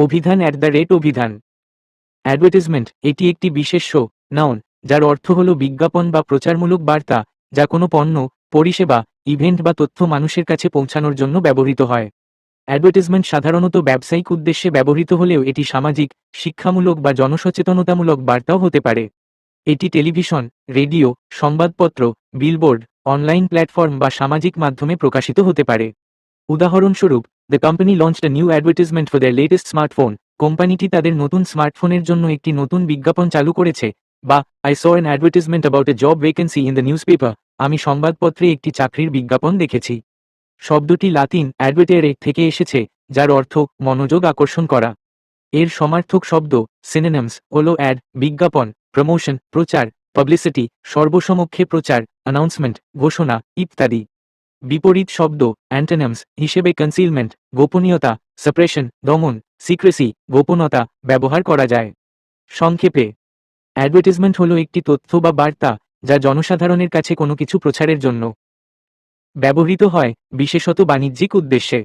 অভিধান at the rate অভিধান। Advertisement এটি একটি বিশেষ্য নাউন যার অর্থ হল বিজ্ঞাপন বা প্রচারমূলক বার্তা, যা কোনো পণ্য, পরিষেবা ইভেন্ট বা তথ্য মানুষের কাছে পৌঁছানোর জন্য ব্যবহৃত হয়। অ্যাডভার্টিজমেন্ট সাধারণত ব্যবসায়িক উদ্দেশ্যে ব্যবহৃত হলেও এটি সামাজিক, শিক্ষামূলক বা জনসচেতনতামূলক বার্তাও হতে পারে। এটি টেলিভিশন, রেডিও, সংবাদপত্র বিলবোর্ড অনলাইন প্ল্যাটফর্ম বা সামাজিক মাধ্যমে প্রকাশিত হতে পারে। উদাহরণস্বরূপ the company launched new advertisement for the latest smartphone কোম্পানিটি তাদের নতুন স্মার্টফোনের জন্য একটি নতুন বিজ্ঞাপন চালু করেছে। বা I saw an advertisement about a job vacancy in the newspaper আমি সংবাদপত্রে একটি চাকরির বিজ্ঞাপন দেখেছি। শব্দটি লাতিন অ্যাডভেটেরে থেকে এসেছে, যার অর্থ মনোযোগ আকর্ষণ করা। এর সমার্থক শব্দ সিনেনামস হল অ্যাড বিজ্ঞাপন প্রমোশন প্রচার পাবলিসিটি সর্বসমক্ষে প্রচার অ্যানাউন্সমেন্ট ঘোষণা, ইত্যাদি। বিপরীত শব্দ অ্যান্টেনামস হিসেবে কনসিলমেন্ট গোপনীয়তা সাপ্রেশন দমন সিক্রেসি গোপনতা ব্যবহার করা যায়। সংক্ষেপে অ্যাডভার্টিজমেন্ট হল একটি তথ্য বা বার্তা যা জনসাধারণের কাছে কোনো কিছু প্রচারের জন্য ব্যবহৃত হয় বিশেষত বাণিজ্যিক উদ্দেশ্যে।